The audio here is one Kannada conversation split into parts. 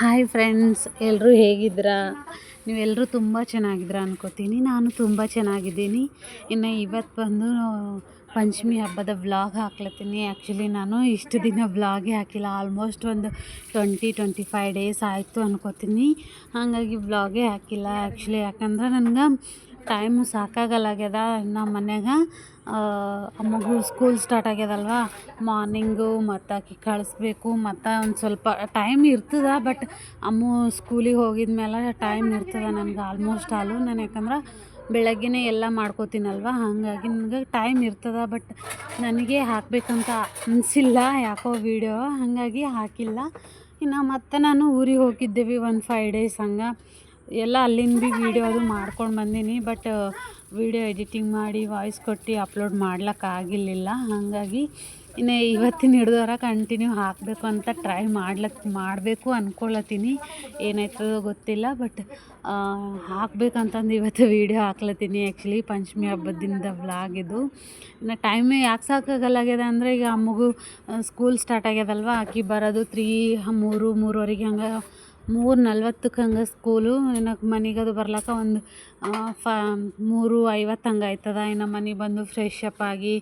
ಹಾಯ್ ಫ್ರೆಂಡ್ಸ್ ಎಲ್ಲರೂ ಹೇಗಿದ್ದೀರಾ? ನೀವೆಲ್ಲರೂ ತುಂಬ ಚೆನ್ನಾಗಿದ್ದೀರಾ ಅನ್ಕೋತೀನಿ. ನಾನು ತುಂಬ ಚೆನ್ನಾಗಿದ್ದೀನಿ. ಇನ್ನು ಇವತ್ತು ಬಂದು ಪಂಚಮಿ ಹಬ್ಬದ ವ್ಲಾಗ್ ಹಾಕ್ಲತ್ತೀನಿ. ಆ್ಯಕ್ಚುಲಿ ನಾನು ಇಷ್ಟು ದಿನ ವ್ಲಾಗೇ ಹಾಕಿಲ್ಲ. ಆಲ್ಮೋಸ್ಟ್ ಒಂದು ಟ್ವೆಂಟಿ ಟ್ವೆಂಟಿ ಫೈವ್ ಡೇಸ್ ಆಯಿತು ಅನ್ಕೋತೀನಿ. ಹಾಗಾಗಿ ವ್ಲಾಗೇ ಹಾಕಿಲ್ಲ ಆ್ಯಕ್ಚುಲಿ ಯಾಕಂದ್ರೆ ನನಗೆ ಟೈಮು ಸಾಕಾಗಲ್ಲಾಗ್ಯದ ನಮ್ಮ ಮನ್ಯಾಗ ಮಗು ಸ್ಕೂಲ್ ಸ್ಟಾರ್ಟ್ ಆಗ್ಯದಲ್ವ? ಮಾರ್ನಿಂಗು ಮತ್ತು ಆಕೆ ಕಳಿಸ್ಬೇಕು, ಮತ್ತು ಒಂದು ಸ್ವಲ್ಪ ಟೈಮ್ ಇರ್ತದೆ ಬಟ್ ಅಮ್ಮ ಸ್ಕೂಲಿಗೆ ಹೋಗಿದ ಮೇಲೆ ಟೈಮ್ ಇರ್ತದೆ ನನಗೆ ಆಲ್ಮೋಸ್ಟ್ ಆಲು. ನಾನು ಯಾಕಂದ್ರೆ ಬೆಳಗ್ಗೆನೇ ಎಲ್ಲ ಮಾಡ್ಕೋತೀನಲ್ವ? ಹಾಗಾಗಿ ನನಗೆ ಟೈಮ್ ಇರ್ತದೆ ಬಟ್ ನನಗೆ ಹಾಕಬೇಕಂತ ಅನಿಸಿಲ್ಲ ಯಾಕೋ ವೀಡಿಯೋ ಹಾಗಾಗಿ ಹಾಕಿಲ್ಲ. ಇನ್ನು ಮತ್ತೆ ನಾನು ಊರಿಗೆ ಹೋಗಿದ್ದೇವೆ ಒಂದು ಫೈವ್ ಡೇಸ್ ಹಂಗೆ. ಎಲ್ಲ ಅಲ್ಲಿಂದ ಭೀ ವೀಡಿಯೋ ಅದು ಮಾಡ್ಕೊಂಡು ಬಂದೀನಿ ಬಟ್ ವೀಡಿಯೋ ಎಡಿಟಿಂಗ್ ಮಾಡಿ ವಾಯ್ಸ್ ಕೊಟ್ಟು ಅಪ್ಲೋಡ್ ಮಾಡ್ಲಿಕ್ಕಾಗಿರಲಿಲ್ಲ ಹಾಗಾಗಿ ಇನ್ನು ಇವತ್ತಿನ ಹಿಡ್ದವರ ಕಂಟಿನ್ಯೂ ಹಾಕಬೇಕು ಅಂತ ಟ್ರೈ ಮಾಡ್ಲಕ್, ಮಾಡಬೇಕು ಅಂದ್ಕೊಳತ್ತೀನಿ ಏನಾಯ್ತದೋ ಗೊತ್ತಿಲ್ಲ ಬಟ್ ಹಾಕ್ಬೇಕಂತಂದು ಇವತ್ತು ವೀಡಿಯೋ ಹಾಕ್ಲತ್ತೀನಿ ಆ್ಯಕ್ಚುಲಿ ಪಂಚಮಿ ಹಬ್ಬದಿಂದ ವ್ಲಾಗ್ ಇದು. ಇನ್ನು ಟೈಮೇ ಯಾಕೆ ಸಾಕಾಗಲ್ಲಾಗ್ಯದ ಅಂದರೆ ಈಗ ಆ ಮಗು ಸ್ಕೂಲ್ ಸ್ಟಾರ್ಟ್ ಆಗ್ಯದಲ್ವ? ಆಕೆ ಬರೋದು ತ್ರೀ ಮೂರು, ಮೂರುವರೆಗೆ ಹಂಗೆ ಮೂರು ನಲ್ವತ್ತಕ್ಕೆ ಹಂಗೆ ಸ್ಕೂಲು. ಇನ್ನು ಮನೆಗೆ ಅದು ಬರ್ಲಾಕ ಒಂದು ಫ, ಮೂರು ಐವತ್ತು ಹಂಗೆ ಆಯ್ತದ. ಇನ್ನು ಮನೆಗೆ ಬಂದು ಫ್ರೆಶ್ ಅಪ್ ಆಗಿ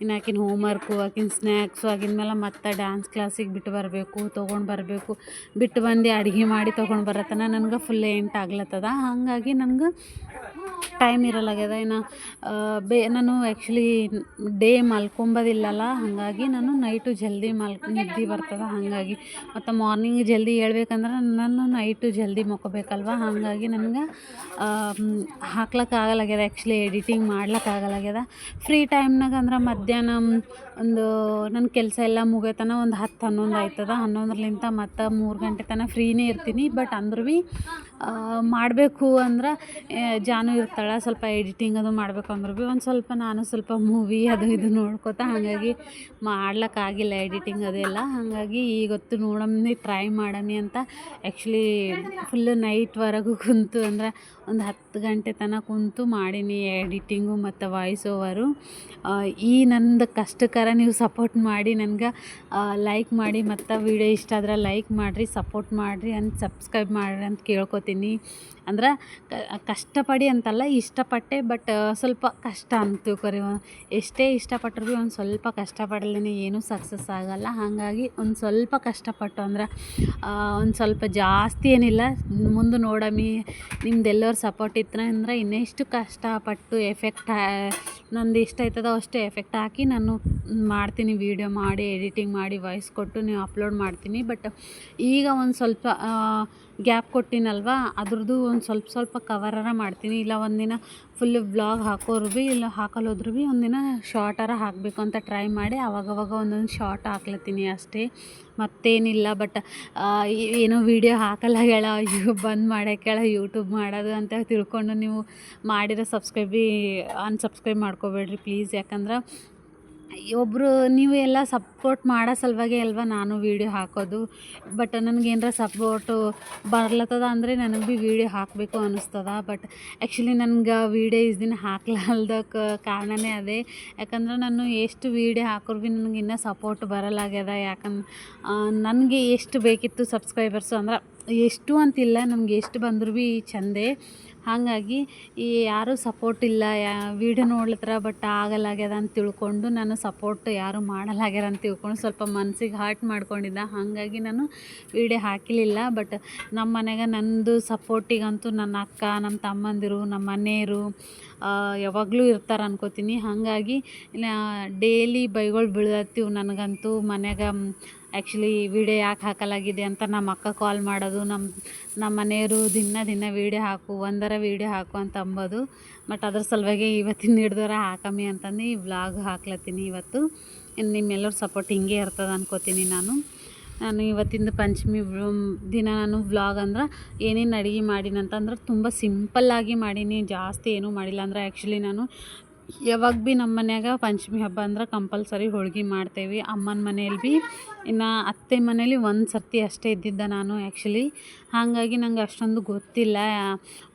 ಇನ್ನು ಆಕಿನ ಹೋಮ್ವರ್ಕು ಆಕಿನ ಸ್ನ್ಯಾಕ್ಸು ಆಗಿನ ಮೇಲೆ ಮತ್ತೆ ಡ್ಯಾನ್ಸ್ ಕ್ಲಾಸಿಗೆ ಬಿಟ್ಟು ಬರಬೇಕು, ತೊಗೊಂಡು ಬರಬೇಕು. ಬಿಟ್ಟು ಬಂದು ಅಡುಗೆ ಮಾಡಿ ತೊಗೊಂಡು ಬರತ್ತನ ನನಗೆ ಫುಲ್ ಎಂಟು ಆಗ್ಲತ್ತದ. ಹಾಗಾಗಿ ನನಗೆ ಟೈಮ್ ಇರಲ್ಲಾಗ್ಯದ ಇನ್ನು ಬೇ, ನಾನು ಆ್ಯಕ್ಚುಲಿ ಡೇ ಮಲ್ಕೊಂಬೋದಿಲ್ಲಲ್ಲ. ಹಾಗಾಗಿ ನಾನು ನೈಟು ಜಲ್ದಿ ಮಲ್ಕ, ನಿದ್ದೆ ಬರ್ತದೆ. ಹಾಗಾಗಿ ಮತ್ತು ಮಾರ್ನಿಂಗ್ ಜಲ್ದಿ ಹೇಳ್ಬೇಕಂದ್ರೆ ನಾನು ನೈಟು ಜಲ್ದಿ ಮಲ್ಕೋಬೇಕಲ್ವ. ಹಾಗಾಗಿ ನನಗೆ ಹಾಕ್ಲಕ್ಕಾಗಲ್ಲಾಗ್ಯದ ಆ್ಯಕ್ಚುಲಿ ಎಡಿಟಿಂಗ್ ಮಾಡ್ಲಕ್ಕಾಗಲ್ಲಾಗ್ಯದ ಫ್ರೀ ಟೈಮ್ನಾಗ ಅಂದ್ರೆ ಮಧ್ಯಾಹ್ನ ಒಂದು ನನ್ನ ಕೆಲಸ ಎಲ್ಲ ಮುಗಿಯತನ ಒಂದು ಹತ್ತು ಹನ್ನೊಂದು ಆಯ್ತದ. ಹನ್ನೊಂದರಲಿಂತ ಮತ್ತು ಮೂರು ಗಂಟೆ ತನಕ ಫ್ರೀನೇ ಇರ್ತೀನಿ. ಬಟ್ ಅಂದ್ರೂ ಭೀ ಮಾಡಬೇಕು ಅಂದ್ರೆ ಜಾನು ಇರ್ತಾಳೆ, ಸ್ವಲ್ಪ ಎಡಿಟಿಂಗ್ ಅದು ಮಾಡಬೇಕು ಅಂದ್ರೆ ಭೀ ಒಂದು ಸ್ವಲ್ಪ ನಾನು ಸ್ವಲ್ಪ ಮೂವಿ ಅದು ಇದು ನೋಡ್ಕೋತ ಹಾಗಾಗಿ ಮಾಡ್ಲಿಕ್ಕಾಗಿಲ್ಲ ಎಡಿಟಿಂಗ್ ಅದೆಲ್ಲ. ಹಾಗಾಗಿ ಇವತ್ತು ನೋಡಮ್ಮಿ ಟ್ರೈ ಮಾಡಮಿ ಅಂತ ಆ್ಯಕ್ಚುಲಿ ಫುಲ್ ನೈಟ್ವರೆಗೂ ಕುಂತು ಅಂದ್ರೆ ಒಂದು ಹತ್ತು ಗಂಟೆ ತನಕ ಕುಂತು ಮಾಡೀನಿ ಎಡಿಟಿಂಗು ಮತ್ತು ವಾಯ್ಸ್ ಓವರು ಈ ನಂದು ಕಷ್ಟಕರ ನೀವು ಸಪೋರ್ಟ್ ಮಾಡಿ ನನಗೆ ಲೈಕ್ ಮಾಡಿ, ಮತ್ತು ವಿಡಿಯೋ ಇಷ್ಟ ಆದ್ರೆ ಲೈಕ್ ಮಾಡಿರಿ ಸಪೋರ್ಟ್ ಮಾಡಿರಿ ಅಂತ ಸಬ್ಸ್ಕ್ರೈಬ್ ಮಾಡಿರಿ ಅಂತ ಕೇಳ್ಕೊತೀನಿ. ಅಂದ್ರೆ ಕಷ್ಟಪಡಿ ಅಂತಲ್ಲ ಇಷ್ಟಪಟ್ಟೆ ಬಟ್ ಸ್ವಲ್ಪ ಕಷ್ಟ ಅಂತ ಕರಿ. ಎಷ್ಟೇ ಇಷ್ಟಪಟ್ಟರು ಒಂದು ಸ್ವಲ್ಪ ಕಷ್ಟಪಡಲೇ ಏನೂ ಸಕ್ಸಸ್ ಆಗೋಲ್ಲ. ಹಾಗಾಗಿ ಒಂದು ಸ್ವಲ್ಪ ಕಷ್ಟಪಟ್ಟು ಅಂದ್ರೆ ಒಂದು ಸ್ವಲ್ಪ ಜಾಸ್ತಿ ಏನಿಲ್ಲ. ಮುಂದೆ ನೋಡಮಿ, ನಿಮ್ದೆಲ್ಲರ ಸಪೋರ್ಟ್ ಇತ್ತು ಅಂದ್ರೆ ಇನ್ನೆಷ್ಟು ಕಷ್ಟಪಟ್ಟು ಎಫೆಕ್ಟ್ ನಂದು ಇಷ್ಟ ಆಯ್ತದೋ ಅಷ್ಟು ಎಫೆಕ್ಟ್ ಹಾಕಿ ನಾನು ಮಾಡ್ತೀನಿ ವೀಡಿಯೋ ಮಾಡಿ ಎಡಿಟಿಂಗ್ ಮಾಡಿ ವಾಯ್ಸ್ ಕೊಟ್ಟು ನೀವು ಅಪ್ಲೋಡ್ ಮಾಡ್ತೀನಿ. ಬಟ್ ಈಗ ಒಂದು ಸ್ವಲ್ಪ ಗ್ಯಾಪ್ ಕೊಟ್ಟಿನಲ್ವಾ? ಅದ್ರದ್ದು ಒಂದು ಸ್ವಲ್ಪ ಸ್ವಲ್ಪ ಕವರರ ಮಾಡ್ತೀನಿ. ಇಲ್ಲ ಒಂದಿನ ಫುಲ್ ವ್ಲಾಗ್ ಹಾಕೋರು ಭೀ, ಇಲ್ಲ ಹಾಕಲ್ಲ ಹೋದ್ರು ಭೀ ಒಂದಿನ ಶಾರ್ಟರ ಹಾಕಬೇಕು ಅಂತ ಟ್ರೈ ಮಾಡಿ ಅವಾಗವಾಗ ಒಂದೊಂದು ಶಾರ್ಟ್ ಹಾಕ್ಲತ್ತೀನಿ ಅಷ್ಟೇ. ಮತ್ತೇನಿಲ್ಲ ಬಟ್ ಏನೋ ವೀಡಿಯೋ ಹಾಕಲ್ಲ ಹೇಳ ಯೂ ಬಂದ್ ಮಾಡ್ಯಾಕೇಳ ಯೂಟ್ಯೂಬ್ ಮಾಡೋದು ಅಂತ ತಿಳ್ಕೊಂಡು ನೀವು ಮಾಡಿರೋ ಸಬ್ಸ್ಕ್ರೈಬ್ ಭೀ ಅನ್ಸಬ್ಸ್ಕ್ರೈಬ್ ಮಾಡ್ಕೋಬೇಡ್ರಿ ಪ್ಲೀಸ್ ಯಾಕಂದ್ರೆ ಒಬ್ಬರು ನೀವು ಎಲ್ಲ ಸಪೋರ್ಟ್ ಮಾಡೋ ಸಲುವಾಗೆ ಅಲ್ವಾ ನಾನು ವೀಡಿಯೋ ಹಾಕೋದು? ಬಟ್ ನನಗೆ ಏನರ ಸಪೋರ್ಟು ಬರ್ಲತ್ತದ ಅಂದರೆ ನನಗೆ ಭೀ ವೀಡಿಯೋ ಹಾಕಬೇಕು ಅನ್ನಿಸ್ತದ ಬಟ್ ಆ್ಯಕ್ಚುಲಿ ನನಗೆ ವೀಡಿಯೋ ಇಸ್ ದಿನ ಹಾಕ್ಲಾಲ್ದಕ್ಕೆ ಕಾರಣನೇ ಅದೇ. ಯಾಕಂದ್ರೆ ನಾನು ಎಷ್ಟು ವೀಡಿಯೋ ಹಾಕೋರು ಭೀ ನನಗೆ ಇನ್ನೂ ಸಪೋರ್ಟ್ ಬರಲಾಗ್ಯದ. ಯಾಕಂದ್ರೆ ನನಗೆ ಎಷ್ಟು ಬೇಕಿತ್ತು ಸಬ್ಸ್ಕ್ರೈಬರ್ಸು ಅಂದ್ರೆ, ಎಷ್ಟು ಅಂತಿಲ್ಲ, ನಮ್ಗೆ ಎಷ್ಟು ಬಂದರೂ ಭೀ ಚಂದೇ. ಹಾಗಾಗಿ ಈ ಯಾರೂ ಸಪೋರ್ಟ್ ಇಲ್ಲ. ಯಾ ವೀಡಿಯೋ ನೋಡ್ಲತ್ತರ ಬಟ್ ಆಗಲ್ಲಾಗ್ಯದ ಅಂತ ತಿಳ್ಕೊಂಡು ನಾನು ಸಪೋರ್ಟ್ ಯಾರೂ ಮಾಡಲಾಗ್ಯಾರ ಅಂತ ತಿಳ್ಕೊಂಡು ಸ್ವಲ್ಪ ಮನಸ್ಸಿಗೆ ಹರ್ಟ್ ಮಾಡ್ಕೊಂಡಿದ್ದೆ. ಹಾಗಾಗಿ ನಾನು ವೀಡಿಯೋ ಹಾಕಿರಲಿಲ್ಲ ಬಟ್ ನಮ್ಮ ಮನೆಗೆ ನಂದು ಸಪೋರ್ಟಿಗಂತೂ ನನ್ನ ಅಕ್ಕ, ನಮ್ಮ ತಮ್ಮಂದಿರು, ನಮ್ಮ ಮನೆಯರು ಯಾವಾಗಲೂ ಇರ್ತಾರೆ ಅನ್ಕೋತೀನಿ. ಹಾಗಾಗಿ ಡೇಲಿ ಬೈಗಳು ಬೀಳತ್ತೀವಿ ನನಗಂತೂ ಮನ್ಯಾಗ. ಆ್ಯಕ್ಚುಲಿ ವೀಡಿಯೋ ಯಾಕೆ ಹಾಕಲಾಗಿದೆ ಅಂತ ನಮ್ಮ ಅಕ್ಕ ಕಾಲ್ ಮಾಡೋದು ನಮ್ಮ ನಮ್ಮ ಮನೆಯವರು ದಿನ ದಿನ ವೀಡಿಯೋ ಹಾಕು, ಒಂದರ ವೀಡಿಯೋ ಹಾಕು ಅಂತ ಅಂಬೋದು. ಬಟ್ ಅದ್ರ ಸಲುವಾಗಿ ಇವತ್ತಿನ ಹಿಡ್ದರ ಹಾಕಮ್ಮಿ ಅಂತಂದು ಈ ವ್ಲಾಗ್ ಹಾಕ್ಲತ್ತೀನಿ ಇವತ್ತು. ನಿಮ್ಮೆಲ್ಲರ ಸಪೋರ್ಟ್ ಹಿಂಗೆ ಇರ್ತದೆ ಅನ್ಕೋತೀನಿ ನಾನು. ನಾನು ಇವತ್ತಿಂದು ಪಂಚಮಿ ದಿನ ನಾನು ವ್ಲಾಗ್ ಅಂದ್ರೆ ಏನೇನು ಅಡುಗೆ ಮಾಡೀನಿ ಅಂತಂದ್ರೆ ತುಂಬ ಸಿಂಪಲ್ಲಾಗಿ ಮಾಡೀನಿ, ಜಾಸ್ತಿ ಏನೂ ಮಾಡಿಲ್ಲ. ಅಂದ್ರೆ ಆ್ಯಕ್ಚುಲಿ ನಾನು ಯಾವಾಗ ಭೀ ನಮ್ಮ ಮನ್ಯಾಗ ಪಂಚಮಿ ಹಬ್ಬ ಅಂದ್ರೆ ಕಂಪಲ್ಸರಿ ಹೋಳ್ಗೆ ಮಾಡ್ತೇವೆ. ಅಮ್ಮನ ಮನೆಯಲ್ಲಿ ಭೀ ಇನ್ನು ಅತ್ತೆ ಮನೇಲಿ ಒಂದು ಸರ್ತಿ ಅಷ್ಟೇ ಇದ್ದಿದ್ದೆ ನಾನು ಆ್ಯಕ್ಚುಲಿ ಹಾಗಾಗಿ ನಂಗೆ ಅಷ್ಟೊಂದು ಗೊತ್ತಿಲ್ಲ.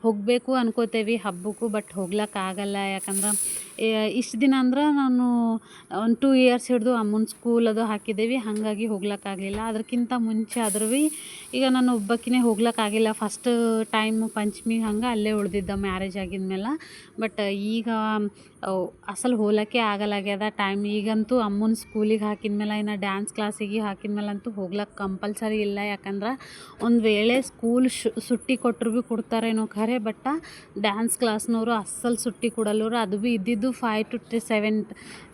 ಹೋಗಬೇಕು ಅನ್ಕೋತೇವೆ ಹಬ್ಬಕ್ಕೂ ಬಟ್ ಹೋಗ್ಲಿಕ್ಕಾಗಲ್ಲ ಯಾಕಂದ್ರೆ ಇಷ್ಟು ದಿನ ಅಂದ್ರೆ ನಾನು ಒಂದು ಟೂ ಇಯರ್ಸ್ ಹಿಡಿದು ಅಮ್ಮನ ಸ್ಕೂಲ್ ಅದು ಹಾಕಿದ್ದೇವೆ ಹಾಗಾಗಿ ಹೋಗ್ಲಿಕ್ಕಾಗಲಿಲ್ಲ ಅದಕ್ಕಿಂತ ಮುಂಚೆ ಆದ್ರೂ ಈಗ ನಾನು ಒಬ್ಬಾಕಿನೇ ಹೋಗ್ಲಿಕ್ಕಾಗಿಲ್ಲ ಫಸ್ಟ್ ಟೈಮ್ ಪಂಚಮಿ ಹಂಗೆ ಅಲ್ಲೇ ಉಳ್ದಿದ್ದ ಮ್ಯಾರೇಜ್ ಆಗಿದ್ಮೇಲೆ. ಬಟ್ ಈಗ ಅಸಲು ಹೋಗ್ಲಿಕ್ಕೆ ಆಗಲ್ಲಾಗ್ಯದ ಟೈಮ್ ಈಗಂತೂ ಅಮ್ಮನ ಸ್ಕೂಲಿಗೆ ಹಾಕಿದ್ಮೇಲೆ, ಇನ್ನು ಡ್ಯಾನ್ಸ್ ಕ್ಲಾಸಿಗೆ ಹಾಕಿದ್ಮೇಲಂತೂ ಹೋಗ್ಲಿಕ್ಕೆ ಕಂಪಲ್ಸರಿ ಇಲ್ಲ. ಯಾಕಂದ್ರೆ, ಒಂದು ವೇಳೆ ಸ್ಕೂಲ್ ಸುಟ್ಟಿ ಕೊಟ್ಟರು ಭೀ ಕೊಡ್ತಾರೇನೋ ಖರೆ. ಬಟ್ ಡ್ಯಾನ್ಸ್ ಕ್ಲಾಸ್ನವರು ಅಸ್ಸಲು ಸುಟ್ಟಿ ಕೊಡಲ್ಲರು ಅದು ಭೀ ಇದ್ದಿದ್ದು five to seven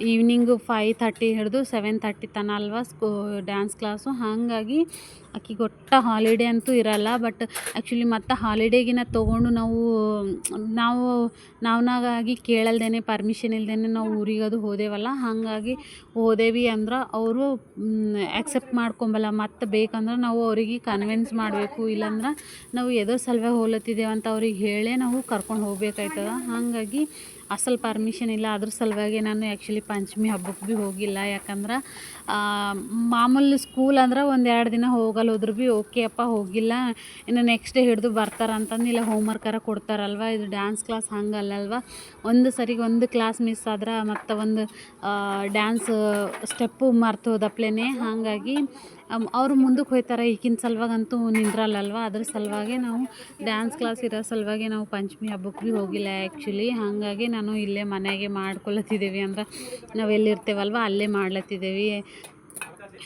evening five thirty ಹಿಡಿದು ಸೆವೆನ್ ತರ್ಟಿ ತನ ಅಲ್ವಾ ಸ್ಕೂ ಡ್ಯಾನ್ಸ್ ಕ್ಲಾಸು ಹಾಗಾಗಿ ಆಕಿಗೆ ಒಟ್ಟು ಹಾಲಿಡೇ ಅಂತೂ ಇರಲ್ಲ ಬಟ್ ಆ್ಯಕ್ಚುಲಿ ಮತ್ತು ಹಾಲಿಡೇಗಿನ ತೊಗೊಂಡು ನಾವು ನಾವು, ನಾವನಾಗಿ ಕೇಳಲ್ದೇ ಪರ್ಮಿಷನ್ ಇಲ್ಲದೇ ನಾವು ಊರಿಗದು ಹೋದೇವಲ್ಲ. ಹಾಗಾಗಿ ಹೋದೇವಿ ಅಂದ್ರೆ ಅವರು ಆ್ಯಕ್ಸೆಪ್ಟ್ ಮಾಡ್ಕೊಂಬಲ್ಲ. ಮತ್ತು ಬೇಕಂದ್ರೆ ನಾವು ಅವರಿಗೆ ಕನ್ವಿನ್ಸ್ ಮಾಡಬೇಕು. ಇಲ್ಲಾಂದ್ರೆ ನಾವು ಎದೋ ಸಲುವಾಗಿ ಹೋಲತ್ತಿದ್ದೇವೆ ಅಂತ ಅವ್ರಿಗೆ ಹೇಳೇ ನಾವು ಕರ್ಕೊಂಡು ಹೋಗ್ಬೇಕಾಯ್ತದ. ಹಾಗಾಗಿ ಅಸಲ್ ಪರ್ಮಿಷನ್ ಇಲ್ಲ. ಅದ್ರ ಸಲುವಾಗಿ ನಾನು ಆ್ಯಕ್ಚುಲಿ ಪಂಚಮಿ ಹಬ್ಬಕ್ಕೆ ಭೀ ಹೋಗಿಲ್ಲ. ಯಾಕಂದ್ರೆ ಮಾಮೂಲಿ ಸ್ಕೂಲ್ ಅಂದ್ರೆ ಒಂದು ಎರಡು ದಿನ ಹೋಗಲ್ಲ ಹೋದ್ರು ಭೀ ಓಕೆ ಅಪ್ಪ, ಹೋಗಿಲ್ಲ. ಇನ್ನು ನೆಕ್ಸ್ಟ್ ಡೇ ಹಿಡಿದು ಬರ್ತಾರೆ ಅಂತಂದು ಇಲ್ಲ ಹೋಮ್ವರ್ಕರ ಕೊಡ್ತಾರಲ್ವ? ಇದು ಡ್ಯಾನ್ಸ್ ಕ್ಲಾಸ್ ಹಂಗಲ್ಲಲ್ವ ಒಂದು ಸರಿಗೆ ಒಂದು ಕ್ಲಾಸ್ ಮಿಸ್ ಆದ್ರೆ ಮತ್ತು ಒಂದು ಡ್ಯಾನ್ಸ್ ಸ್ಟೆಪ್ಪು ಮರ್ತು ಹೋದಪ್ಲೇ ಹಾಗಾಗಿ ಅವರು ಮುಂದಕ್ಕೆ ಹೋಗ್ತಾರೆ ಈಗಿನ ಸಲುವಾಗಂತೂ ನಿಂದ್ರಲ್ಲಲ್ವ? ಅದ್ರ ಸಲುವಾಗಿ ನಾವು ಡ್ಯಾನ್ಸ್ ಕ್ಲಾಸ್ ಇರೋ ಸಲುವಾಗಿ ನಾವು ಪಂಚಮಿ ಹಬ್ಬಕ್ಕೆ ಭೀ ಹೋಗಿಲ್ಲ ಆ್ಯಕ್ಚುಲಿ ಹಾಗಾಗಿ ನಾನು ಇಲ್ಲೇ ಮನೆಗೆ ಮಾಡ್ಕೊಳತ್ತಿದ್ದೀವಿ ಅಂದ್ರೆ ನಾವು ಎಲ್ಲಿರ್ತೇವಲ್ವ? ಅಲ್ಲೇ ಮಾಡ್ಲತ್ತಿದ್ದೀವಿ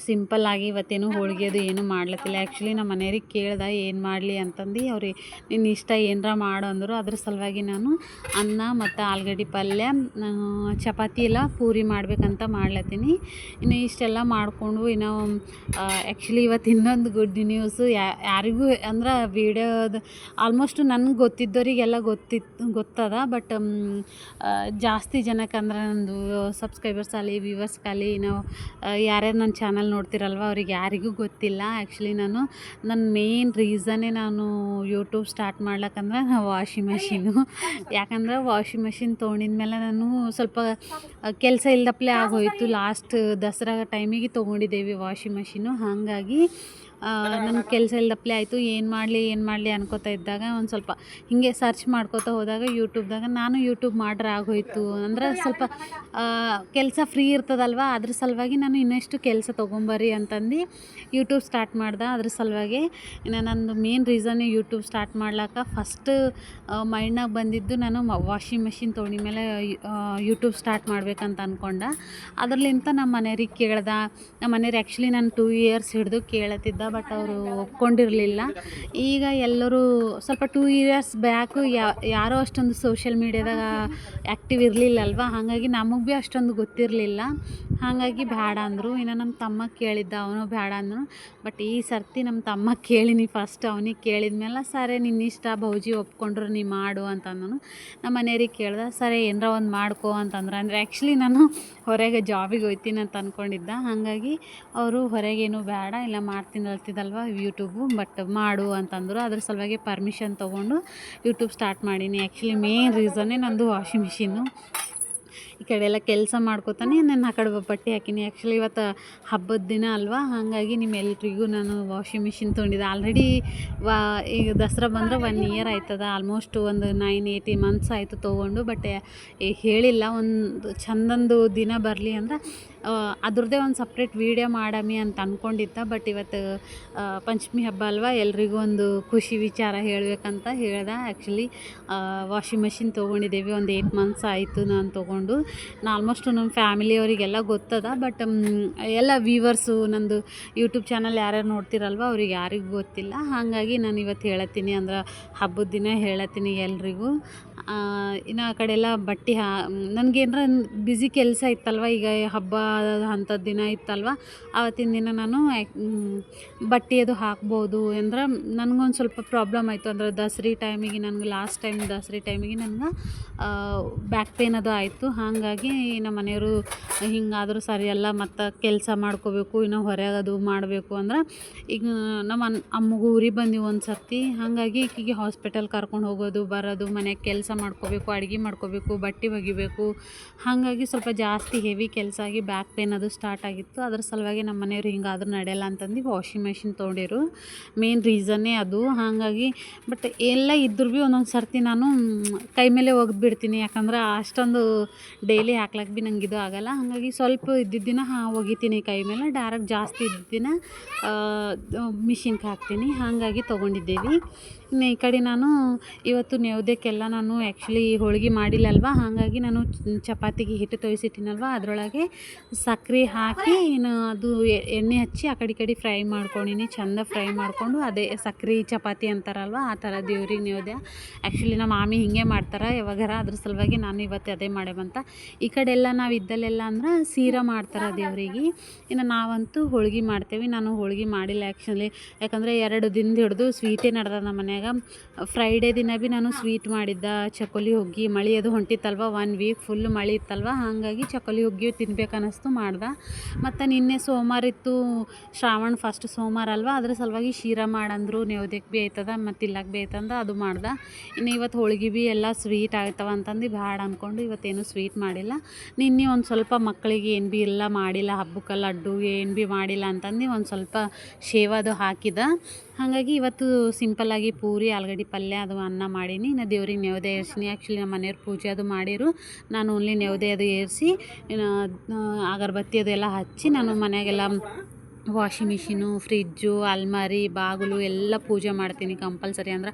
ಸಿಂಪಲ್ಲಾಗಿ ಇವತ್ತೇನು ಹೋಳಿಗೆ ಅದು ಏನು ಮಾಡ್ಲತ್ತಿಲ್ಲ. ಆ್ಯಕ್ಚುಲಿ ನಮ್ಮ ಮನೆಯವ್ರಿಗೆ ಕೇಳ್ದೆ, ಏನು ಮಾಡಲಿ? ಅಂತಂದು ಅವ್ರಿಗೆ ನಿನ್ನ ಇಷ್ಟ ಏನರ ಮಾಡು ಅಂದರು. ಅದ್ರ ಸಲುವಾಗಿ ನಾನು ಅನ್ನ ಮತ್ತು ಆಲೂಗಡ್ಡೆ ಪಲ್ಯ ಚಪಾತಿ ಇಲ್ಲ ಪೂರಿ ಮಾಡಬೇಕಂತ ಮಾಡ್ಲತ್ತೀನಿ. ಇನ್ನು ಇಷ್ಟೆಲ್ಲ ಮಾಡಿಕೊಂಡು ಇನ್ನು ಆ್ಯಕ್ಚುಲಿ ಇವತ್ತು ಇನ್ನೊಂದು ಗುಡ್ ನ್ಯೂಸು ಯಾರಿಗೂ ಅಂದ್ರೆ ವೀಡಿಯೋದು ಆಲ್ಮೋಸ್ಟ್ ನನಗೆ ಗೊತ್ತಿದ್ದವರಿಗೆಲ್ಲ ಗೊತ್ತಿತ್ತು ಗೊತ್ತದ. ಬಟ್ ಜಾಸ್ತಿ ಜನಕ್ಕೆ ಅಂದ್ರೆ ನಂದು ಸಬ್ಸ್ಕ್ರೈಬರ್ಸ್ ಆಗಲಿ ವ್ಯೂವರ್ಸ್ಗಾಗಲಿ ನಾವು ಯಾರ್ಯಾರು ನನ್ನ ಚಾನಲ್ ನೋಡ್ತಿರಲ್ವ? ಅವ್ರಿಗೆ ಯಾರಿಗೂ ಗೊತ್ತಿಲ್ಲ. ಆ್ಯಕ್ಚುಲಿ ನಾನು ನನ್ನ ಮೇನ್ ರೀಸನ್ನೇ ನಾನು ಯೂಟ್ಯೂಬ್ ಸ್ಟಾರ್ಟ್ ಮಾಡ್ಲಕ್ಕಂದ್ರೆ ವಾಷಿಂಗ್ ಮಷೀನು ಯಾಕಂದ್ರೆ ವಾಷಿಂಗ್ ಮಿಷಿನ್ ತೊಗೊಂಡಿದ ಮೇಲೆ ನಾನು ಸ್ವಲ್ಪ ಕೆಲಸ ಇಲ್ದಪ್ಲೇ ಆಗೋಯಿತು. ಲಾಸ್ಟ್ ದಸರಾ ಟೈಮಿಗೆ ತೊಗೊಂಡಿದ್ದೇವೆ ವಾಷಿಂಗ್ ಮಷೀನು ಹಾಗಾಗಿ ನನ್ನ ಕೆಲಸ ಇಲ್ದಪ್ಲೆ ಆಯಿತು. ಏನು ಮಾಡಲಿ ಏನು ಮಾಡಲಿ ಅನ್ಕೋತಾ ಇದ್ದಾಗ ಒಂದು ಸ್ವಲ್ಪ ಹೀಗೆ ಸರ್ಚ್ ಮಾಡ್ಕೋತಾ ಹೋದಾಗ ಯೂಟ್ಯೂಬ್ದಾಗ ನಾನು ಯೂಟ್ಯೂಬ್ ಮಾಡ್ರೆ ಆಗೋಯ್ತು. ಅಂದ್ರೆ ಸ್ವಲ್ಪ ಕೆಲಸ ಫ್ರೀ ಇರ್ತದಲ್ವ? ಅದ್ರ ಸಲುವಾಗಿ ನಾನು ಇನ್ನಷ್ಟು ಕೆಲಸ ತೊಗೊಂಬರ್ರಿ ಅಂತಂದು ಯೂಟ್ಯೂಬ್ ಸ್ಟಾರ್ಟ್ ಮಾಡ್ದೆ. ಅದ್ರ ಸಲುವಾಗಿ ಇನ್ನು ನಂದು ಮೇನ್ ರೀಸನ್ ಯೂಟ್ಯೂಬ್ ಸ್ಟಾರ್ಟ್ ಮಾಡ್ಲಾಕ ಫಸ್ಟ್ ಮೈಂಡ್ನಾಗ ಬಂದಿದ್ದು ನಾನು ವಾಷಿಂಗ್ ಮೆಷಿನ್ ತೊಗೊಂಡಿದ್ಮೇಲೆ ಯೂಟ್ಯೂಬ್ ಸ್ಟಾರ್ಟ್ ಮಾಡ್ಬೇಕಂತ ಅನ್ಕೊಂಡೆ. ಅದ್ರಲಿಂತ ನಮ್ಮ ಮನೆಯವ್ರಿಗೆ ಕೇಳ್ದೆ. ನಮ್ಮ ಮನೆಯವ್ರು ಆ್ಯಕ್ಚುಲಿ ನಾನು ಟೂ ಇಯರ್ಸ್ ಹಿಡಿದು ಕೇಳತ್ತಿದ್ದ ಬಟ್ ಅವರು ಒಪ್ಕೊಂಡಿರಲಿಲ್ಲ. ಈಗ ಎಲ್ಲರೂ ಸ್ವಲ್ಪ ಟೂ ಇಯರ್ಸ್ ಬ್ಯಾಕು ಯಾರೋ ಅಷ್ಟೊಂದು ಸೋಷಿಯಲ್ ಮೀಡ್ಯಾದಾಗ ಆ್ಯಕ್ಟಿವ್ ಇರಲಿಲ್ಲ ಅಲ್ವಾ ಹಾಗಾಗಿ ನಮಗೆ ಭೀ ಅಷ್ಟೊಂದು ಗೊತ್ತಿರಲಿಲ್ಲ. ಹಾಗಾಗಿ ಬೇಡ ಅಂದರು. ಇನ್ನು ನಮ್ಮ ತಮ್ಮ ಕೇಳಿದ್ದ, ಅವನು ಬೇಡ ಅಂದನು. ಬಟ್ ಈ ಸರ್ತಿ ನಮ್ಮ ತಮ್ಮ ಕೇಳಿನಿ ಫಸ್ಟ್ ಅವನಿಗೆ ಕೇಳಿದ್ಮೇಲೆ, ಸರಿ ನಿನ್ನ ಇಷ್ಟ, ಭೌಜಿ ಒಪ್ಕೊಂಡ್ರು, ನೀ ಮಾಡು ಅಂತ ಅಂದನು. ನಮ್ಮ ಮನೆಯವ್ರಿಗೆ ಕೇಳ್ದೆ, ಸರಿ, ಏನರ ಒಂದು ಮಾಡ್ಕೊ ಅಂತಂದ್ರೆ ಅಂದರೆ. ಆ್ಯಕ್ಚುಲಿ ನಾನು ಹೊರಗೆ ಜಾಬಿಗೆ ಹೋಗ್ತೀನಿ ಅಂತ ಅಂದ್ಕೊಂಡಿದ್ದ ಹಾಗಾಗಿ ಅವರು ಹೊರಗೇನು ಬೇಡ ಇಲ್ಲ ಮಾಡ್ತೀನಿ ಹೇಳ್ತಿದ್ದಲ್ವ ಯೂಟ್ಯೂಬು ಬಟ್ ಮಾಡು ಅಂತಂದರು ಅದ್ರ. ಸಲುವಾಗಿ ಪರ್ಮಿಷನ್ ತೊಗೊಂಡು ಯೂಟ್ಯೂಬ್ ಸ್ಟಾರ್ಟ್ ಮಾಡೀನಿ. ಆ್ಯಕ್ಚುಲಿ ಮೇನ್ ರೀಸನ್ನೇ ನಂದು ವಾಷಿಂಗ್ ಮಿಷಿನ್ನು ಈ ಕಡೆ ಎಲ್ಲ ಕೆಲಸ ಮಾಡ್ಕೊತಾನೆ ನಾನು ಆ ಕಡೆ ಬಟ್ಟೆ ಹಾಕಿನಿ. ಆ್ಯಕ್ಚುಲಿ ಇವತ್ತು ಹಬ್ಬದ ದಿನ ಅಲ್ವಾ? ಹಾಗಾಗಿ ನಿಮ್ಮೆಲ್ರಿಗೂ ನಾನು ವಾಷಿಂಗ್ ಮಿಷಿನ್ ತೊಗೊಂಡಿದ್ದೆ. ಆಲ್ರೆಡಿ ವಾ ಈಗ ದಸರಾ ಬಂದ್ರೆ ಒನ್ ಇಯರ್ ಆಯ್ತದ. ಆಲ್ಮೋಸ್ಟ್ ಒಂದು ನೈನ್ ಏಯ್ಟಿ ಮಂತ್ಸ್ ಆಯಿತು ತೊಗೊಂಡು ಬಟ್ ಹೇಳಿಲ್ಲ. ಒಂದು ಚಂದೊಂದು ದಿನ ಬರಲಿ ಅಂದ್ರೆ ಅದ್ರದ್ದೇ ಒಂದು ಸಪ್ರೇಟ್ ವೀಡಿಯೋ ಮಾಡಮಿ ಅಂತ ಅಂದ್ಕೊಂಡಿದ್ದೆ ಬಟ್ ಇವತ್ತು ಪಂಚಮಿ ಹಬ್ಬ ಅಲ್ವಾ? ಎಲ್ರಿಗೂ ಒಂದು ಖುಷಿ ವಿಚಾರ ಹೇಳಬೇಕಂತ ಹೇಳ್ದೆ. ಆ್ಯಕ್ಚುಲಿ ವಾಷಿಂಗ್ ಮಷಿನ್ ತೊಗೊಂಡಿದ್ದೇವೆ. ಒಂದು ಏಯ್ಟ್ ಮಂತ್ಸ್ ಆಯಿತು ನಾನು ತೊಗೊಂಡು. ನಾ ಆಲ್ಮೋಸ್ಟ್ ನಮ್ಮ ಫ್ಯಾಮಿಲಿಯವರಿಗೆಲ್ಲ ಗೊತ್ತದ ಬಟ್ ಎಲ್ಲ ವೀವರ್ಸು ನಂದು ಯೂಟ್ಯೂಬ್ ಚಾನಲ್ ಯಾರ್ಯಾರು ನೋಡ್ತಿರಲ್ವ ಅವ್ರಿಗೆ ಯಾರಿಗೂ ಗೊತ್ತಿಲ್ಲ. ಹಾಗಾಗಿ ನಾನು ಇವತ್ತು ಹೇಳತ್ತೀನಿ ಅಂದ್ರೆ ಹಬ್ಬದ ದಿನ ಹೇಳತ್ತೀನಿ ಎಲ್ರಿಗೂ. ಇನ್ನು ಆ ಕಡೆ ಎಲ್ಲ ಬಟ್ಟೆ ಹಾ ನನಗೇನ್ರ ಬ್ಯುಸಿ ಕೆಲಸ ಇತ್ತಲ್ವ, ಈಗ ಹಬ್ಬ ಅಂಥದ್ದು ದಿನ ಇತ್ತಲ್ವ, ಆವತ್ತಿನ ದಿನ ನಾನು ಬಟ್ಟೆ ಅದು ಹಾಕ್ಬೋದು ಅಂದ್ರೆ ನನಗೊಂದು ಸ್ವಲ್ಪ ಪ್ರಾಬ್ಲಮ್ ಆಯಿತು. ಅಂದ್ರೆ ದಸರಿ ಟೈಮಿಗೆ ನನಗೆ ಲಾಸ್ಟ್ ಟೈಮ್ ದಸರಿ ಟೈಮಿಗೆ ನನ್ಗೆ ಬ್ಯಾಕ್ ಪೇನ್ ಅದು ಆಯಿತು. ಹಾಗಾಗಿ ನಮ್ಮ ಮನೆಯವರು ಹಿಂಗಾದರೂ ಸರಿಯಲ್ಲ ಮತ್ತು ಕೆಲಸ ಮಾಡ್ಕೋಬೇಕು, ಇನ್ನು ಹೊರಗೆ ಅದು ಮಾಡಬೇಕು ಅಂದ್ರೆ, ಈಗ ನಮ್ಮ ಅಮ್ಮಗೂ ಊರಿಗೆ ಬಂದೀವಿ ಒಂದು ಸರ್ತಿ ಹಾಗಾಗಿ ಈಕೆಗೆ ಹಾಸ್ಪಿಟಲ್ ಕರ್ಕೊಂಡು ಹೋಗೋದು, ಬರೋದು, ಮನೆಗೆ ಕೆಲಸ ಮಾಡ್ಕೋಬೇಕು, ಅಡುಗೆ ಮಾಡ್ಕೋಬೇಕು, ಬಟ್ಟೆ ಒಗಿಬೇಕು. ಹಾಗಾಗಿ ಸ್ವಲ್ಪ ಜಾಸ್ತಿ ಹೆವಿ ಕೆಲಸ ಆಗಿ ಬ್ಯಾಕ್ ಪೇನ್ ಅದು ಸ್ಟಾರ್ಟ್ ಆಗಿತ್ತು. ಅದ್ರ ಸಲುವಾಗಿ ನಮ್ಮ ಮನೆಯವ್ರು ಹಿಂಗಾದ್ರೂ ನಡೆಯಲ್ಲ ಅಂತಂದು ವಾಷಿಂಗ್ ಮೆಷಿನ್ ತೊಗೊಂಡಿರು. ಮೇನ್ ರೀಸನ್ನೇ ಅದು. ಹಾಗಾಗಿ ಬಟ್ ಎಲ್ಲ ಇದ್ರೂ ಭೀ ಒಂದೊಂದು ಸರ್ತಿ ನಾನು ಕೈ ಮೇಲೆ ಒಗೆದ್ಬಿಡ್ತೀನಿ. ಯಾಕಂದ್ರೆ ಅಷ್ಟೊಂದು ಡೈಲಿ ಹಾಕ್ಲಕ್ಕೆ ಭೀ ನಂಗೆ ಇದು ಆಗಲ್ಲ. ಹಾಗಾಗಿ ಸ್ವಲ್ಪ ಇದ್ದಿದ್ದ ದಿನ, ಹಾಂ, ಒಗಿತೀನಿ ಕೈ ಮೇಲೆ. ಡೈರೆಕ್ಟ್ ಜಾಸ್ತಿ ಇದ್ದಿದ್ದಿನ ಮಿಷಿನ್ಗೆ ಹಾಕ್ತೀನಿ. ಹಾಗಾಗಿ ತೊಗೊಂಡಿದ್ದೇವೆ. ಇನ್ನು ಈ ಕಡೆ ನಾನು ಇವತ್ತು ನೈವೇದ್ಯಕ್ಕೆಲ್ಲ ನಾನು ಆ್ಯಕ್ಚುಲಿ ಹೋಳ್ಗೆ ಮಾಡಿಲ್ಲಲ್ವ? ಹಾಗಾಗಿ ನಾನು ಚಪಾತಿಗೆ ಹಿಟ್ಟು ತೋಯಿಸಿಟ್ಟಿನಲ್ವ? ಅದರೊಳಗೆ ಸಕ್ರೆ ಹಾಕಿ, ಇನ್ನು ಅದು ಎಣ್ಣೆ ಹಚ್ಚಿ ಆ ಕಡೆ ಕಡೆ ಫ್ರೈ ಮಾಡ್ಕೊಂಡಿನಿ. ಚಂದ ಫ್ರೈ ಮಾಡಿಕೊಂಡು ಅದೇ ಸಕ್ರೆ ಚಪಾತಿ ಅಂತಾರಲ್ವ? ಆ ಥರ ದೇವ್ರಿಗೆ ನೈವೇದ್ಯ ಆ್ಯಕ್ಚುಲಿ ನಮ್ಮ ಮಾಮಿ ಹಿಂಗೆ ಮಾಡ್ತಾರೆ. ಯಾವಾಗಾರ ಅದ್ರ ಸಲುವಾಗಿ ನಾನು ಇವತ್ತು ಅದೇ ಮಾಡ್ಯವಂತ ಈ ಕಡೆ ಎಲ್ಲ ನಾವು ಇದ್ದಲ್ಲೆಲ್ಲ ಅಂದ್ರೆ ಸೀರಾ ಮಾಡ್ತಾರೆ ದೇವರಿಗೆ. ಇನ್ನು ನಾವಂತೂ ಹೋಳ್ಗೆ ಮಾಡ್ತೇವೆ. ನಾನು ಹೋಳ್ಗೆ ಮಾಡಿಲ್ಲ ಆ್ಯಕ್ಚುಲಿ ಯಾಕಂದರೆ ಎರಡು ದಿನದ ಹಿಡಿದು ಸ್ವೀಟೇ ನಡೆದ ನಮ್ಮ ಮನ್ಯಾಗ. ಫ್ರೈಡೇ ದಿನ ಭೀ ನಾನು ಸ್ವೀಟ್ ಮಾಡಿದ್ದೆ, ಚಕೋಲಿ ಹುಗ್ಗಿ ಮಳೆ ಅದು ಹೊಂಟಿತ್ತಲ್ವ ಒನ್ ವೀಕ್ ಫುಲ್ ಮಳೆ ಇತ್ತಲ್ವ, ಹಾಗಾಗಿ ಚಕೋಲಿ ಹುಗ್ಗಿ ತಿನ್ಬೇಕು ಅನ್ನಿಸ್ತು ಮಾಡ್ದೆ. ಮತ್ತು ನಿನ್ನೆ ಸೋಮವಾರ ಇತ್ತು, ಶ್ರಾವಣ ಫಸ್ಟ್ ಸೋಮವಾರ ಅಲ್ವ, ಅದ್ರ ಸಲುವಾಗಿ ಶೀರಾ ಮಾಡಂದ್ರು ನೈವೇದ್ಯಕ್ಕೆ ಭೀ ಆಯ್ತದ ಮತ್ತು ಇಲ್ಲಕ್ಕೆ ಭೀ ಆಯ್ತಂದ ಅದು ಮಾಡ್ದೆ. ಇನ್ನು ಇವತ್ತು ಹೋಳಿಗೆ ಭೀ ಎಲ್ಲ ಸ್ವೀಟ್ ಆಗ್ತಾವ ಅಂತಂದು ಭಾಳ ಅಂದ್ಕೊಂಡು ಇವತ್ತೇನು ಸ್ವೀಟ್ ಮಾಡಿಲ್ಲ. ನಿನ್ನೆ ಒಂದು ಸ್ವಲ್ಪ ಮಕ್ಕಳಿಗೆ ಏನು ಭೀ ಇಲ್ಲ ಮಾಡಿಲ್ಲ, ಹಬ್ಬಕ್ಕೆ ಲಡ್ಡು ಏನು ಭೀ ಮಾಡಿಲ್ಲ ಅಂತಂದು ಒಂದು ಸ್ವಲ್ಪ ಶೇವದು ಹಾಕಿದ. ಹಾಗಾಗಿ ಇವತ್ತು ಸಿಂಪಲ್ಲಾಗಿ ಪೂರಿ, ಆಲೂಗಡ್ಡೆ ಪಲ್ಯ ಅದು ಅನ್ನ ಮಾಡೀನಿ. ಇನ್ನು ದೇವ್ರಿಗೆ ನೈವೇದ್ಯ ಏರ್ಸಿನಿ ಆ್ಯಕ್ಚುಲಿ ನಮ್ಮ ಮನೆಯವ್ರು ಪೂಜೆ ಅದು ಮಾಡಿರು. ನಾನು ಓನ್ಲಿ ನೈವೇದ್ಯ ಅದು ಏರಿಸಿ ಅಗರಬತ್ತಿ ಅದೆಲ್ಲ ಹಚ್ಚಿ ನಾನು ಮನೆಯಾಗೆಲ್ಲ ವಾಷಿಂಗ್ ಮಿಷಿನು, ಫ್ರಿಜ್ಜು, ಅಲ್ಮಾರಿ, ಬಾಗಿಲು ಎಲ್ಲ ಪೂಜೆ ಮಾಡ್ತೀನಿ ಕಂಪಲ್ಸರಿ ಅಂದ್ರೆ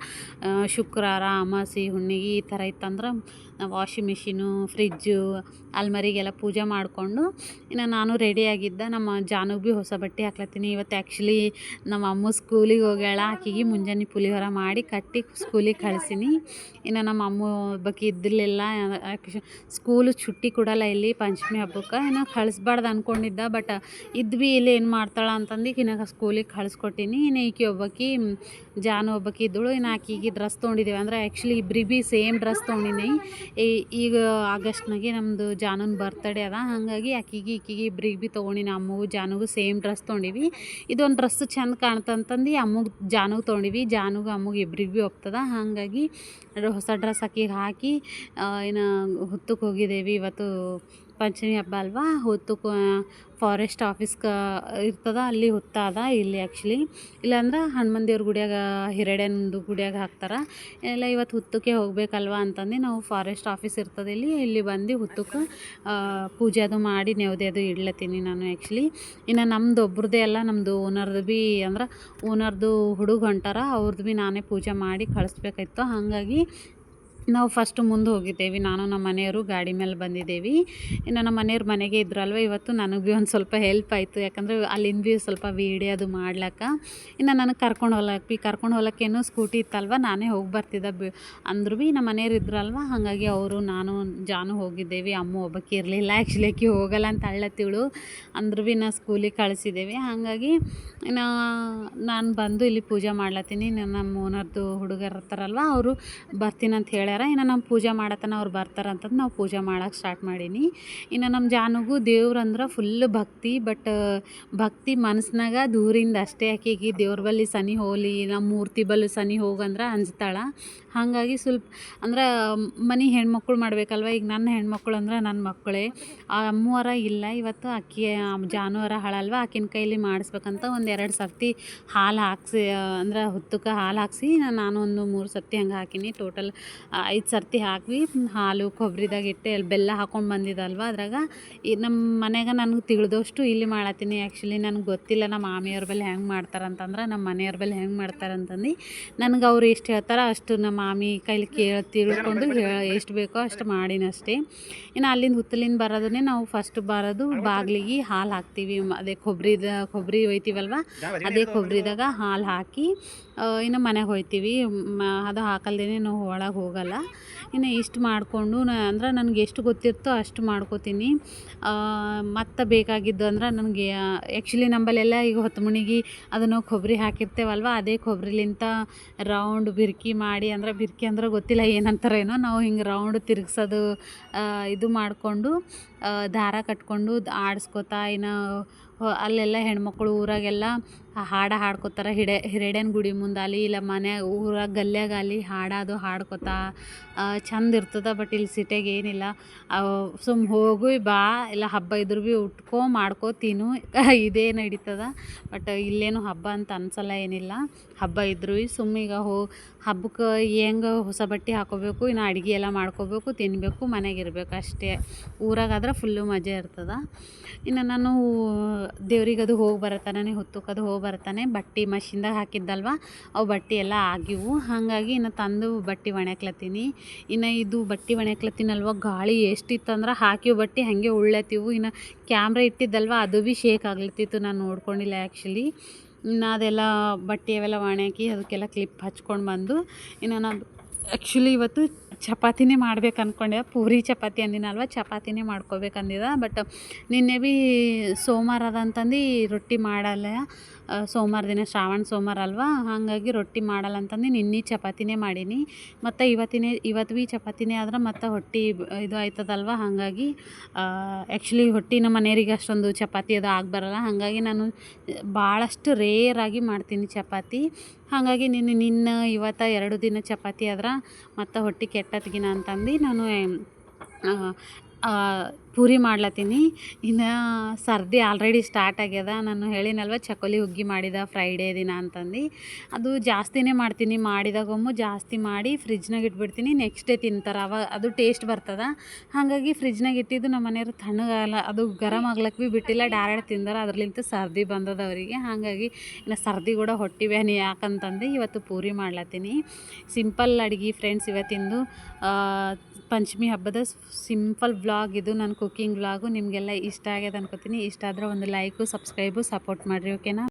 ಶುಕ್ರವಾರ ಅಮಾಸಿ ಹುಣ್ಣಿಗೆ ಈ ಥರ ಇತ್ತಂದ್ರೆ, ವಾಷಿಂಗ್ ಮಿಷಿನು, ಫ್ರಿಜ್ಜು, ಅಲ್ಮಾರಿಗೆಲ್ಲ ಪೂಜೆ ಮಾಡಿಕೊಂಡು, ಇನ್ನು ನಾನು ರೆಡಿಯಾಗಿದ್ದ ನಮ್ಮ ಜಾನುಗೆ ಭೀ ಹೊಸ ಬಟ್ಟೆ ಹಾಕ್ಲತ್ತೀನಿ. ಇವತ್ತು ಆ್ಯಕ್ಚುಲಿ ನಮ್ಮ ಅಮ್ಮ ಸ್ಕೂಲಿಗೆ ಹೋಗ್ಯಾಳ, ಆಕಿಗೆ ಮುಂಜಾನೆ ಪುಳಿಯೋರ ಮಾಡಿ ಕಟ್ಟಿ ಸ್ಕೂಲಿಗೆ ಕಳಿಸೀನಿ. ಇನ್ನು ನಮ್ಮ ಅಮ್ಮ ಬಗ್ಗೆ ಇದ್ದಿರಲಿಲ್ಲ ಸ್ಕೂಲ್ ಚುಟ್ಟಿ ಕೊಡಲ್ಲ ಇಲ್ಲಿ ಪಂಚಮಿ ಹಬ್ಬಕ್ಕೆ. ಇನ್ನು ಕಳಿಸ್ಬಾರ್ದು ಅಂದ್ಕೊಂಡಿದ್ದ ಬಟ್ ಇದ್ವಿ ಇಲ್ಲಿ ಏನು ಮಾಡ್ತಾಳೆ ಅಂತಂದು ಇನ್ನು ಸ್ಕೂಲಿಗೆ ಕಳಿಸ್ಕೊಟ್ಟಿನಿ. ಇನ್ನು ಈಕೆ ಒಬ್ಬಾಕಿ ಜಾನು ಒಬ್ಬಾಕಿ ಇದ್ದಳು. ಇನ್ನು ಆಕಿಗೆ ಡ್ರೆಸ್ ತೊಗೊಂಡಿದ್ದೇವೆ. ಅಂದ್ರೆ ಆ್ಯಕ್ಚುಲಿ ಇಬ್ಬರಿ ಭೀ ಸೇಮ್ ಡ್ರೆಸ್ ತೊಗೊಂಡಿನಿ. ಈಗ ಆಗಸ್ಟ್ನಾಗೆ ನಮ್ಮದು ಜಾನುನ್ ಬರ್ತಡೇ ಅದ. ಹಾಗಾಗಿ ಆಕಿಗೆ ಈಕಿಗೆ ಇಬ್ಬರಿಗೆ ಭೀ ತೊಗೊಂಡಿನಿ. ಅಮ್ಮಗೂ ಜಾನುಗೂ ಸೇಮ್ ಡ್ರೆಸ್ ತೊಗೊಂಡಿವಿ. ಇದೊಂದು ಡ್ರೆಸ್ ಚೆಂದ ಕಾಣ್ತಂತಂದು ಅಮ್ಮಗೆ ಜಾನುಗೆ ತೊಗೊಂಡಿವಿ. ಜಾನುಗೆ ಅಮ್ಮಗೆ ಇಬ್ಬರಿಗೆ ಭೀ ಒಪ್ತದ. ಹಾಗಾಗಿ ಹೊಸ ಡ್ರೆಸ್ ಆಕಿಗೆ ಹಾಕಿ ಇನ್ನು ಹುತ್ತಕ್ಕೆ ಹೋಗಿದ್ದೇವೆ. ಇವತ್ತು ಪಂಚಮಿ ಹಬ್ಬ ಅಲ್ವಾ? ಹೊತ್ತು ಫಾರೆಸ್ಟ್ ಆಫೀಸ್ಗೆ ಇರ್ತದ? ಅಲ್ಲಿ ಹೊತ್ತಾದ ಇಲ್ಲಿ ಆ್ಯಕ್ಚುಲಿ ಇಲ್ಲಾಂದ್ರೆ ಹನುಮಾನ್ ದೇವ್ರ ಗುಡಿಯಾಗ, ಹಿರಡ್ಯನದು ಗುಡಿಯಾಗ ಹಾಕ್ತಾರೆ. ಎಲ್ಲ ಇವತ್ತು ಹುತ್ತಕ್ಕೆ ಹೋಗ್ಬೇಕಲ್ವ ಅಂತಂದು ನಾವು ಫಾರೆಸ್ಟ್ ಆಫೀಸ್ ಇರ್ತದೆ ಇಲ್ಲಿ. ಇಲ್ಲಿ ಬಂದು ಹುತ್ತಕ್ಕೆ ಪೂಜೆ ಅದು ಮಾಡಿ ನೆವದೆ ಅದು ಇಡ್ಲತ್ತೀನಿ ನಾನು ಆ್ಯಕ್ಚುಲಿ ಇನ್ನು ನಮ್ದು ಒಬ್ರದ್ದೇ ಅಲ್ಲ ನಮ್ಮದು ಓನರ್ದು ಭೀ ಅಂದ್ರೆ ಓನರ್ದು ಹುಡುಗ ಹೊಂಟಾರ. ಅವ್ರದ್ದು ಭೀ ನಾನೇ ಪೂಜೆ ಮಾಡಿ ಕಳಿಸ್ಬೇಕಾಯ್ತು. ಹಾಗಾಗಿ ನಾವು ಫಸ್ಟ್ ಮುಂದೆ ಹೋಗಿದ್ದೇವೆ. ನಾನು ನಮ್ಮ ಮನೆಯವರು ಗಾಡಿ ಮೇಲೆ ಬಂದಿದ್ದೇವೆ. ಇನ್ನು ನಮ್ಮ ಮನೆಯವ್ರು ಮನೆಗೆ ಇದ್ರಲ್ವ, ಇವತ್ತು ನನಗೆ ಭೀ ಒಂದು ಸ್ವಲ್ಪ ಹೆಲ್ಪ್ ಆಯಿತು. ಯಾಕಂದರೆ ಅಲ್ಲಿಂದ ಭೀ ಸ್ವಲ್ಪ ವೀಡಿಯೋ ಅದು ಮಾಡ್ಲಕ್ಕ. ಇನ್ನು ನನಗೆ ಕರ್ಕೊಂಡು ಹೋಗ್ಲಕ್ಕ ಭೀ, ಕರ್ಕೊಂಡು ಹೋಗ್ಲಕ್ಕೇನು ಸ್ಕೂಟಿ ಇತ್ತಲ್ವ, ನಾನೇ ಹೋಗಿ ಬರ್ತಿದ್ದೆ ಬಿ ಅಂದ್ರೂ ಭೀ ನಮ್ಮ ಮನೆಯವ್ರು ಇದ್ರಲ್ವ, ಹಾಗಾಗಿ ಅವರು, ನಾನು ಜಾನು ಹೋಗಿದ್ದೇವೆ. ಅಮ್ಮ ಒಬ್ಬಕ್ಕೆ ಇರಲಿಲ್ಲ ಆ್ಯಕ್ಚುಲಿ ಆಕಿ ಹೋಗಲ್ಲ ಅಂತ ಅಳ್ಳತ್ತಿಳು ಅಂದ್ರೂ ಭೀ ನಾ ಸ್ಕೂಲಿಗೆ ಕಳಿಸಿದ್ದೇವೆ. ಹಾಗಾಗಿ ಇನ್ನು ನಾನು ಬಂದು ಇಲ್ಲಿ ಪೂಜೆ ಮಾಡ್ಲತ್ತೀನಿ. ನಮ್ಮ ಓನರ್ದು ಹುಡುಗರು ಇರ್ತಾರಲ್ವ, ಅವರು ಬರ್ತೀನಿ ಅಂತ ಹೇಳ್ಯಾರ ಇನ್ನು ನಮ್ಮ ಪೂಜೆ ಮಾಡತನ ಅವ್ರು ಬರ್ತಾರೆ ಅಂತಂದು ನಾವು ಪೂಜೆ ಮಾಡೋಕೆ ಸ್ಟಾರ್ಟ್ ಮಾಡೀನಿ. ಇನ್ನು ನಮ್ಮ ಜಾನುಗೂ ದೇವ್ರು ಅಂದ್ರೆ ಫುಲ್ ಭಕ್ತಿ ಬಟ್ ಭಕ್ತಿ ಮನಸ್ನಾಗ ದೂರಿಂದ ಅಷ್ಟೇ ಆಕೆಗೆ ದೇವ್ರ ಬಲ್ಲಿ ಸನಿ ಹೋಲಿ ನಮ್ಮ ಮೂರ್ತಿ ಬಲ್ಲಿ ಸನಿ ಹೋಗಂದ್ರೆ ಅಂಜ್ತಾಳೆ. ಹಾಗಾಗಿ ಸ್ವಲ್ಪ, ಅಂದ್ರೆ, ಮನೆ ಹೆಣ್ಮಕ್ಳು ಮಾಡ್ಬೇಕಲ್ವ? ಈಗ ನನ್ನ ಹೆಣ್ಮಕ್ಳು ಅಂದ್ರೆ ನನ್ನ ಮಕ್ಕಳೇ. ಆ ಅಮ್ಮವರ ಇಲ್ಲ, ಇವತ್ತು ಅಕ್ಕಿ ಜಾನುವಾರ ಹಾಳಲ್ವ? ಆಕಿನ ಕೈಲಿ ಮಾಡಿಸ್ಬೇಕಂತ ಒಂದು ಎರಡು ಸರ್ತಿ ಹಾಲು ಹಾಕ್ಸಿ ಅಂದ್ರೆ ಹುತ್ತಕ್ಕೆ ಹಾಲು ಹಾಕ್ಸಿ ನಾನು ಒಂದು ಮೂರು ಸರ್ತಿ ಹಂಗೆ ಹಾಕಿನಿ. ಟೋಟಲ್ ಐದು ಸರ್ತಿ ಹಾಕಿ ಹಾಲು ಕೊಬ್ಬರಿದಾಗ ಇಟ್ಟೆ ಬೆಲ್ಲ ಹಾಕೊಂಡು ಬಂದಿದ್ದಲ್ವ ಅದ್ರಾಗ. ಈ ನಮ್ಮ ಮನೆಗೆ ನನಗೆ ತಿಳಿದೋಷ್ಟು ಇಲ್ಲಿ ಮಾಡತ್ತೀನಿ. ಆ್ಯಕ್ಚುಲಿ ನನಗೆ ಗೊತ್ತಿಲ್ಲ ನಮ್ಮ ಮಾಮಿಯವ್ರ ಬಲ್ಲಿ ಹೆಂಗೆ ಮಾಡ್ತಾರಂತಂದ್ರೆ ನಮ್ಮ ಮನೆಯವ್ರ ಬಲ್ಲಿ ಹೆಂಗೆ ಮಾಡ್ತಾರಂತಂದು. ನನಗೆ ಅವ್ರು ಎಷ್ಟು ಹೇಳ್ತಾರೋ ಅಷ್ಟು ನಮ್ಮ ಮಾಮಿ ಕೈಲಿ ಕೇಳಿ, ತಿಳ್ಕೊಂಡು ಎಷ್ಟು ಬೇಕೋ ಅಷ್ಟು ಮಾಡೀನಿ ಅಷ್ಟೇ. ಇನ್ನು ಅಲ್ಲಿಂದ ಹುತ್ತಲಿಂದ ಬರೋದನ್ನೇ ನಾವು ಫಸ್ಟ್ ಬರೋದು ಬಾಗಿಲಿಗೆ ಹಾಲು ಹಾಕ್ತೀವಿ. ಅದೇ ಕೊಬ್ಬರಿದ ಕೊಬ್ಬರಿ ಒಯ್ತೀವಲ್ವ? ಅದೇ ಕೊಬ್ಬರಿದಾಗ ಹಾಲು ಹಾಕಿ ಇನ್ನು ಮನೆಗೆ ಹೋಯ್ತೀವಿ. ಅದು ಹಾಕಲ್ದೇ ನಾವು ಒಳಗೆ ಹೋಗಲ್ಲ. ಇನ್ನು ಇಷ್ಟು ಮಾಡಿಕೊಂಡು ಅಂದ್ರೆ ನನಗೆ ಎಷ್ಟು ಗೊತ್ತಿರ್ತೋ ಅಷ್ಟು ಮಾಡ್ಕೋತೀನಿ. ಮತ್ತು ಬೇಕಾಗಿದ್ದು ಅಂದ್ರೆ ನನಗೆ ಆ್ಯಕ್ಚುಲಿ ನಂಬಲ್ಲೆಲ್ಲ ಈಗ ಹೊತ್ತು ಮುಣಿಗಿ ಅದನ್ನು ಕೊಬ್ಬರಿ ಹಾಕಿರ್ತೇವಲ್ವ? ಅದೇ ಕೊಬ್ಬರಿಲಿಂತ ರೌಂಡ್ ಬಿರ್ಕಿ ಮಾಡಿ ಅಂದ್ರೆ ಬಿರ್ಕಿ ಅಂದ್ರೆ ಗೊತ್ತಿಲ್ಲ ಏನಂತಾರೇನೋ ನಾವು ಹಿಂಗೆ ರೌಂಡ್ ತಿರುಗ್ಸೋದು ಇದು ಮಾಡಿಕೊಂಡು ದಾರ ಕಟ್ಕೊಂಡು ಆಡಿಸ್ಕೊತಾ, ಇನ್ನು ಅಲ್ಲೆಲ್ಲ ಹೆಣ್ಮಕ್ಳು ಊರಾಗೆಲ್ಲ ಹಾಡು ಹಾಡ್ಕೊತಾರೆ. ಹಿಡೆ ಹಿರೇಡೇನ ಗುಡಿ ಮುಂದಾಲಿ, ಇಲ್ಲ ಮನೆ ಊರಾಗ ಗಲ್ಯಾಗಾಲಿ ಹಾಡೋದು ಹಾಡ್ಕೊತಾ ಚಂದ ಇರ್ತದೆ, ಬಟ್ ಇಲ್ಲಿ ಸಿಟಿಯಾಗ ಏನಿಲ್ಲ. ಸುಮ್ ಹೋಗು ಬಾ, ಇಲ್ಲ ಹಬ್ಬ ಇದ್ರೂ ಭೀ ಉಟ್ಕೊ, ಮಾಡ್ಕೊ, ತಿನ್ನು. ಇದೇ ನಡೀತದ. ಬಟ್ ಇಲ್ಲೇನು ಹಬ್ಬ ಅಂತ ಅನ್ಸಲ್ಲ, ಏನಿಲ್ಲ. ಹಬ್ಬ ಇದ್ರು ಸುಮ್ಮ ಸುಮ್ ಈಗ ಹೋ, ಹಬ್ಬಕ್ಕೆ ಹೆಂಗೆ ಹೊಸ ಬಟ್ಟೆ ಹಾಕೋಬೇಕು, ಇನ್ನು ಅಡುಗೆ ಎಲ್ಲ ಮಾಡ್ಕೋಬೇಕು ತಿನ್ನಬೇಕು ಮನೆಗೆ ಇರಬೇಕು ಅಷ್ಟೇ. ಊರಾಗಾದ್ರೆ ಫುಲ್ಲು ಮಜಾ ಇರ್ತದೆ. ಇನ್ನು ನಾನು ದೇವ್ರಿಗೆ ಅದು ಹೋಗಿ ಬರತ್ತಾನೆ ಹೊತ್ತುಕದು ಹೋಗಿ ಬರ್ತಾನೆ ಬಟ್ಟೆ ಮಷಿನ್ದಾಗ ಹಾಕಿದ್ದಲ್ವ, ಅವು ಬಟ್ಟೆ ಎಲ್ಲ ಆಗಿವು. ಹಾಗಾಗಿ ಇನ್ನು ತಂದು ಬಟ್ಟೆ ಒಣಕ್ಲತ್ತೀನಿ. ಇನ್ನು ಇದು ಬಟ್ಟೆ ಒಣ್ಯಾಕ್ಲತ್ತೀನಲ್ವ ಗಾಳಿ ಎಷ್ಟಿತ್ತಂದ್ರೆ ಹಾಕಿವು ಬಟ್ಟೆ ಹಾಗೆ ಉಳ್ಳತ್ತಿವು ಇನ್ನು ಕ್ಯಾಮ್ರಾ ಇಟ್ಟಿದ್ದಲ್ವ, ಅದು ಭೀ ಶೇಕ್ ಆಗ್ಲತ್ತಿತ್ತು ನಾನು ನೋಡ್ಕೊಂಡಿಲ್ಲ ಆ್ಯಕ್ಚುಲಿ ಇನ್ನು ಅದೆಲ್ಲ ಬಟ್ಟೆ ಅವೆಲ್ಲ ಒಣಾಕಿ ಅದಕ್ಕೆಲ್ಲ ಕ್ಲಿಪ್ ಹಚ್ಕೊಂಡು ಬಂದು, ಇನ್ನು ನಾನು ಆ್ಯಕ್ಚುಲಿ ಇವತ್ತು ಚಪಾತಿನೇ ಮಾಡ್ಬೇಕು ಅಂದ್ಕೊಂಡೆ ಪೂರಿ ಚಪಾತಿ ಅಂದಿನಲ್ವ, ಚಪಾತಿನೇ ಮಾಡ್ಕೋಬೇಕು ಅಂದಿದ್ದೆ ಬಟ್ ನಿನ್ನೆ ಭೀ ಸೋಮವಾರ ಅದ ಅಂತಂದು ರೊಟ್ಟಿ ಮಾಡಲ್ಲ. ಸೋಮವಾರ ದಿನ ಶ್ರಾವಣ ಸೋಮವಾರ ಅಲ್ವಾ? ಹಾಗಾಗಿ ರೊಟ್ಟಿ ಮಾಡಲ್ಲ ಅಂತಂದು ನಿನ್ನೆ ಚಪಾತಿನೇ ಮಾಡೀನಿ. ಮತ್ತು ಇವತ್ತಿನೇ, ಇವತ್ತು ಭೀ ಚಪಾತಿನೇ ಆದ್ರೆ ಮತ್ತು ಹೊಟ್ಟೆ ಇದು ಆಯ್ತದಲ್ವ? ಹಾಗಾಗಿ ಆ್ಯಕ್ಚುಲಿ ಹೊಟ್ಟೆ ನಮ್ಮ ಮನೆಯವ್ರಿಗೆ ಅಷ್ಟೊಂದು ಚಪಾತಿ ಅದು ಆಗಿ ಬರಲ್ಲ ಹಾಗಾಗಿ ನಾನು ಭಾಳಷ್ಟು ರೇರಾಗಿ ಮಾಡ್ತೀನಿ ಚಪಾತಿ. ಹಾಗಾಗಿ ನೀನು ನಿನ್ನ ಇವತ್ತು ಎರಡು ದಿನ ಚಪಾತಿ ಆದ್ರೆ ಮತ್ತು ಹೊಟ್ಟೆ ಕೆಟ್ಟತ್ಗಿನ ಅಂತಂದು ನಾನು ಪೂರಿ ಮಾಡ್ಲತ್ತೀನಿ. ಇನ್ನು ಸರ್ದಿ ಆಲ್ರೆಡಿ ಸ್ಟಾರ್ಟ್ ಆಗ್ಯದ. ನಾನು ಹೇಳಿನಲ್ವ ಚಕೋಲಿ ಹುಗ್ಗಿ ಮಾಡಿದ ಫ್ರೈಡೇ ದಿನ ಅಂತಂದು. ಅದು ಜಾಸ್ತಿನೇ ಮಾಡ್ತೀನಿ. ಮಾಡಿದಾಗೊಮ್ಮು ಜಾಸ್ತಿ ಮಾಡಿ ಫ್ರಿಜ್ನಾಗ ಇಟ್ಬಿಡ್ತೀನಿ. ನೆಕ್ಸ್ಟ್ ಡೇ ತಿಂತಾರೆ. ಅವಾಗ ಅದು ಟೇಸ್ಟ್ ಬರ್ತದೆ. ಹಾಗಾಗಿ ಫ್ರಿಜ್ನಾಗ ಇಟ್ಟಿದ್ದು ನಮ್ಮ ಮನೆಯವ್ರು ತಣ್ಣಗಾಗಲ್ಲ. ಅದು ಗರಮ್ ಆಗ್ಲಕ್ಕೆ ಭೀ ಬಿಟ್ಟಿಲ್ಲ. ಡೈರೆಕ್ಟ್ ತಿಂದಾರ. ಅದ್ರಲಿಂತ ಸರ್ದಿ ಬಂದದ ಅವರಿಗೆ. ಹಾಗಾಗಿ ಇನ್ನು ಸರ್ದಿ ಕೂಡ ಹೊಟ್ಟಿ ಬ್ಯಾನಿ ಯಾಕಂತಂದು ಇವತ್ತು ಪೂರಿ ಮಾಡ್ಲತ್ತೀನಿ. ಸಿಂಪಲ್ ಅಡುಗೆ ಫ್ರೆಂಡ್ಸ್ ಇವತ್ತಿಂದು. ಪಂಚಮಿ ಹಬ್ಬದ ಸಿಂಪಲ್ ವ್ಲಾಗ್ ಇದು, ನನ್ನ ಕುಕ್ಕಿಂಗ್ ವ್ಲಾಗು. ನಿಮಗೆಲ್ಲ ಇಷ್ಟ ಆಗ್ಯದ ಅನ್ಕೋತೀನಿ. ಇಷ್ಟ ಆದ್ರೆ ಒಂದು ಲೈಕು, ಸಬ್ಸ್ಕ್ರೈಬು, ಸಪೋರ್ಟ್ ಮಾಡಿರಿ, ಓಕೆನಾ?